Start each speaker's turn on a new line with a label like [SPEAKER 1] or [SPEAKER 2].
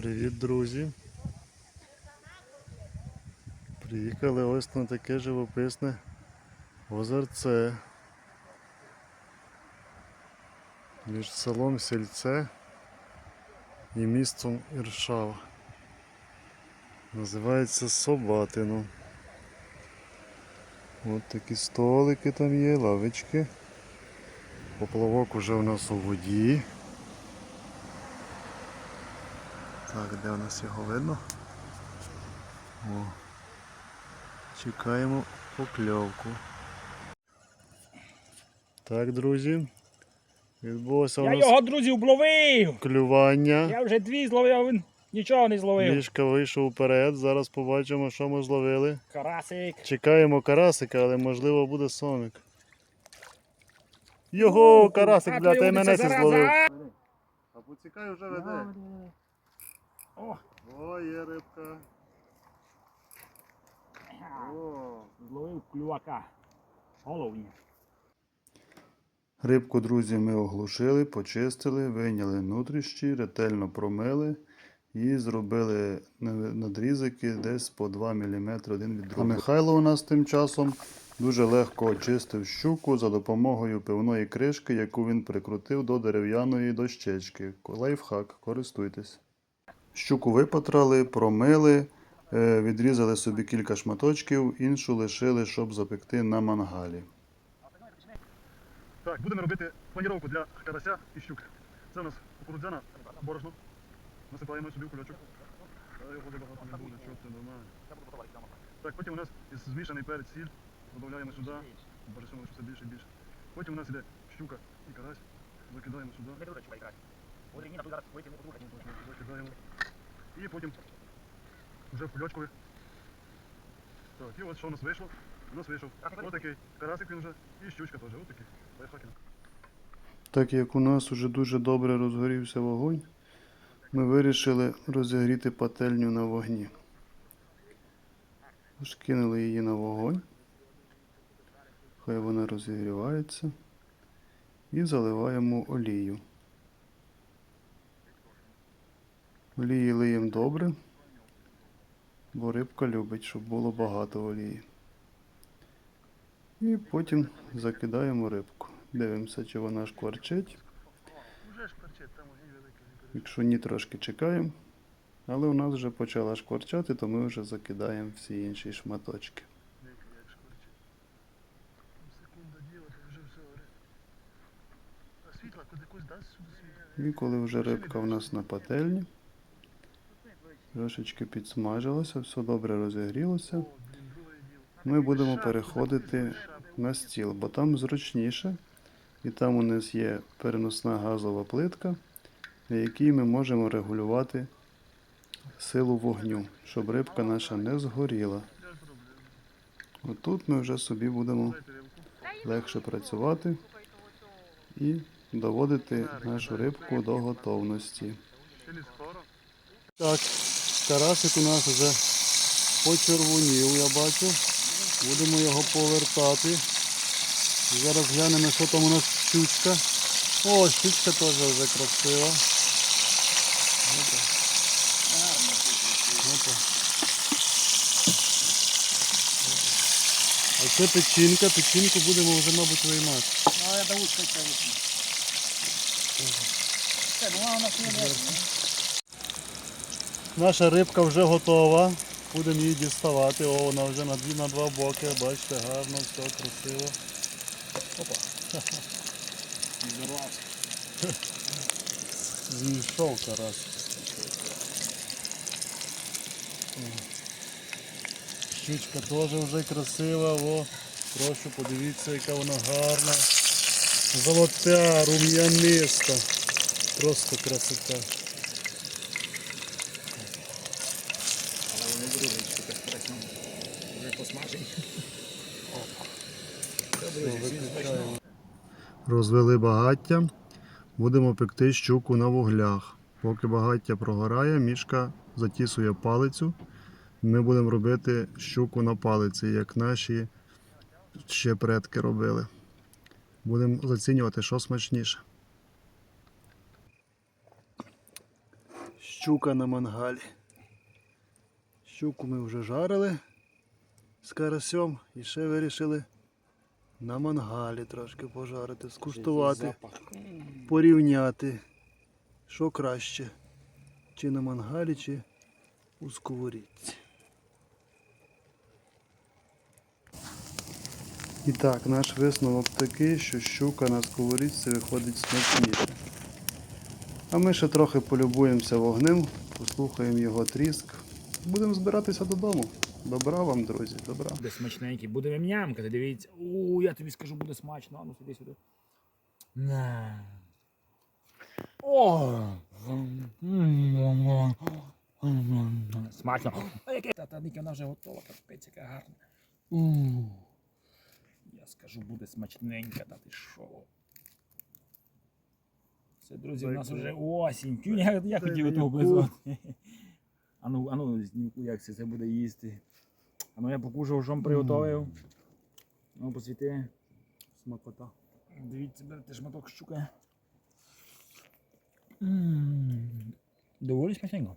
[SPEAKER 1] Привіт, друзі. Приїхали ось на таке живописне озерце. Між селом Сільце і містом Іршава. Називається Собатино. От такі столики там є, лавочки. Поплавок уже у нас у воді. Так, де у нас його видно? О. Чекаємо покльовку. Так, друзі. Відбулося у
[SPEAKER 2] Я
[SPEAKER 1] нас
[SPEAKER 2] його, друзі, обловив!
[SPEAKER 1] клювання.
[SPEAKER 2] Я вже дві зловив, а він нічого не зловив.
[SPEAKER 1] Мішка вийшов вперед. Зараз побачимо, що ми зловили.
[SPEAKER 2] Карасик.
[SPEAKER 1] Чекаємо карасика, але можливо буде соник. Його, карасик,
[SPEAKER 2] А,
[SPEAKER 1] бля, ти мене
[SPEAKER 2] це зараза.
[SPEAKER 1] зловив. А поцікай вже веде.
[SPEAKER 2] О,
[SPEAKER 1] О, є рибка. О.
[SPEAKER 2] зловив клювака. Головні.
[SPEAKER 1] Рибку, друзі, ми оглушили, почистили, вийняли нутрищі, ретельно промили і зробили надрізики десь по 2 мм один від другого. А Михайло у нас тим часом дуже легко очистив щуку за допомогою пивної кришки, яку він прикрутив до дерев'яної дощечки. Лайфхак, користуйтесь. Щуку випатрали, промили, е, відрізали собі кілька шматочків, іншу лишили, щоб запекти на мангалі.
[SPEAKER 3] Так, будемо робити паніровку для карася і щуки. Це у нас кукурудзяна борошно. Насипаємо собі в кульочок. Його багато не буде, чого це нормально. Так, потім у нас із змішаний перець сіль. Додаємо сюди. Бажано, що все більше і більше. Потім у нас іде щука і карась. Закидаємо сюди. Закидаємо. І потім вже в. Так, і от що у нас вийшло. У нас вийшов отакий карасик він вже і щучка теж. Отакий. Лайфхаки.
[SPEAKER 1] Так як у нас уже дуже добре розгорівся вогонь, ми вирішили розігріти пательню на вогні. Тож кинули її на вогонь. Хай вона розігрівається. І заливаємо олію. Олії лиємо добре, бо рибка любить, щоб було багато олії. І потім закидаємо рибку. Дивимося, чи вона шкварчить. Якщо ні, трошки чекаємо. Але у нас вже почала шкварчати, то ми вже закидаємо всі інші шматочки. І коли вже рибка у нас на пательні, трошечки підсмажилося, все добре розігрілося, ми будемо переходити на стіл, бо там зручніше. І там у нас є переносна газова плитка, на якій ми можемо регулювати силу вогню, щоб рибка наша не згоріла. Отут ми вже собі будемо легше працювати і доводити нашу рибку до готовності. Так, карасик у нас вже почервонів, я бачу. Будемо його повертати. Зараз глянемо, що там у нас щучка. О, щучка теж вже красива. Опа. Опа. А це печінка, печінку будемо вже, мабуть, виймати.
[SPEAKER 2] Ну, я до вузька це ну, вона у нас не.
[SPEAKER 1] Наша рибка вже готова. Будемо її діставати. О, вона вже на дві на два боки. Бачите, гарно, все красиво. Опа.
[SPEAKER 2] Зірвався.
[SPEAKER 1] Зійшов. Щучка теж вже красива. О, прошу, подивіться, яка вона гарна. Золота, рум'яниста. Просто красота. Розвели багаття. Будемо пекти щуку на вуглях. Поки багаття прогорає, мішка затісує палицю. Ми будемо робити щуку на палиці, як наші ще предки робили. Будемо зацінювати, що смачніше. щука на мангалі. Щуку ми вже жарили з карасем і ще вирішили на мангалі трошки пожарити, скуштувати, порівняти, що краще, чи на мангалі, чи у сковорідці. І так, наш висновок такий, що щука на сковорідці виходить смачніше. А ми ще трохи полюбуємося вогнем, послухаємо його тріск. Будемо збиратися додому. Добра вам, друзі, добра.
[SPEAKER 2] Буде смачненький, буде м'ямкати, дивіться. У, я тобі скажу, буде смачно. А ну сюди сюди. На. О! Смачно. А яке та та Ніка, вона вже готова, капець, яка гарна. У. Я скажу, буде смачненька, та ти що. Все, друзі, у нас вже осінь. Тю, Я, я хотів того близати. Ану, ану, як це, це буде їсти. Ану, я покушав, що приготував. Ну, посвіти.
[SPEAKER 1] Смакота.
[SPEAKER 2] Дивіться, берете шматок щука. М, Доволі смачненько.